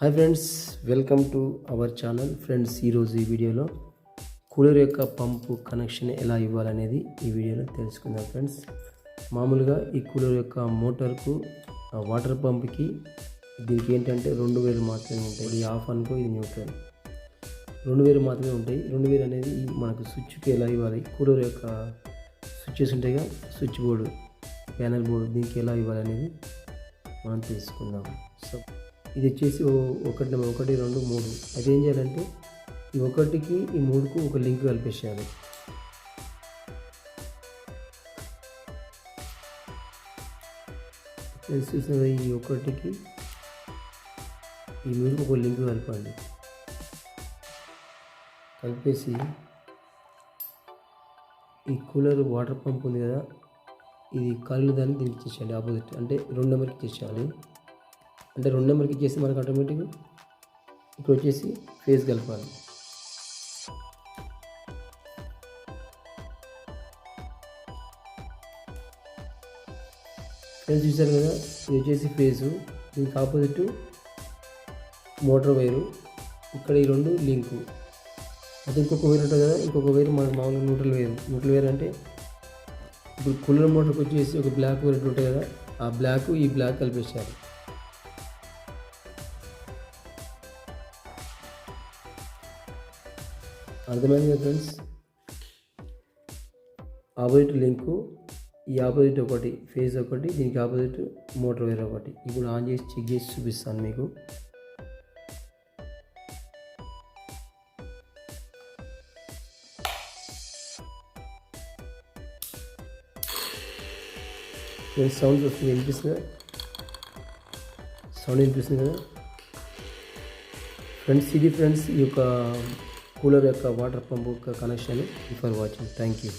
Hi friends welcome to our channel. Friends ఈరోజు ఈ వీడియోలో కూలర్ యొక్క పంపు కనెక్షన్ ఎలా ఇవ్వాలనేది ఈ వీడియోలో తెలుసుకుందాం ఫ్రెండ్స్. మామూలుగా ఈ కూలర్ యొక్క మోటార్కు వాటర్ పంప్కి దీనికి ఏంటంటే రెండు వేలు మాత్రమే ఉంటాయి. ఇది ఆఫ్ అనుకో ఇది న్యూట్రల్. రెండు వేలు మాత్రమే ఉంటాయి. రెండు వేలు అనేది మనకు స్విచ్కి ఎలా ఇవ్వాలి? కూలర్ యొక్క స్విచ్చెస్ ఉంటాయిగా స్విచ్ బోర్డు ప్యానల్ బోర్డు దీనికి ఎలా ఇవ్వాలనేది మనం తెలుసుకుందాం. సో ఇది వచ్చేసి ఒకటి నెంబర్ ఒకటి రెండు మూడు. అది ఏం చేయాలంటే ఈ ఒకటికి ఈ మూడుకు ఒక లింక్ కల్పించాలి నేను చూసిన ఈ ఒకటికి ఈ మూడుకు ఒక లింక్ కలపండి కలిపేసి ఈ కూలర్ వాటర్ పంప్ ఉంది కదా ఇది కళ్ళు దాన్ని దీనికి ఇచ్చేసేయండి ఆపోజిట్. అంటే రెండు నెంబర్కి ఇచ్చేసేయాలి. అంటే రెండు నెంబర్కి ఇచ్చేసి మనకు ఆటోమేటిక్ ఇక్కడ వచ్చేసి ఫేస్ కలపాలి. ఫ్రెండ్స్ చూసారు కదా ఇది వచ్చేసి ఫేసు దీనికి ఆపోజిట్ మోటార్ వైరు ఇక్కడ ఈ రెండు లింకు. అది ఇంకొక వైర్ ఉంటుంది కదా ఇంకొక వైర్ మనకు మామూలుగా న్యూట్రల్ వైర్. న్యూట్రల్ వైర్ అంటే ఇప్పుడు కూలర్ మోటార్కి వచ్చేసి ఒక బ్లాక్ వైర్ ఉంటుంది కదా ఆ బ్లాక్ ఈ బ్లాక్ కలిపేసారు అర్థమైంది ఫ్రెండ్స్ ఆపోజిట్ లింకు ఈ ఆపోజిట్ ఒకటి ఫేజ్ ఒకటి దీనికి ఆపోజిట్ మోటార్ వైర్ ఒకటి. ఇప్పుడు ఆన్ చేసి చెక్ చేసి చూపిస్తాను మీకు. నేను సౌండ్ వస్తుంది వినిపిస్తుంది? సౌండ్ వినిపిస్తుంది కదా? ఫ్రెండ్స్ ఇది ఫ్రెండ్స్ ఈ యొక్క కూలర్ యొక్క వాటర్ పంప్ యొక్క connection for watching thank you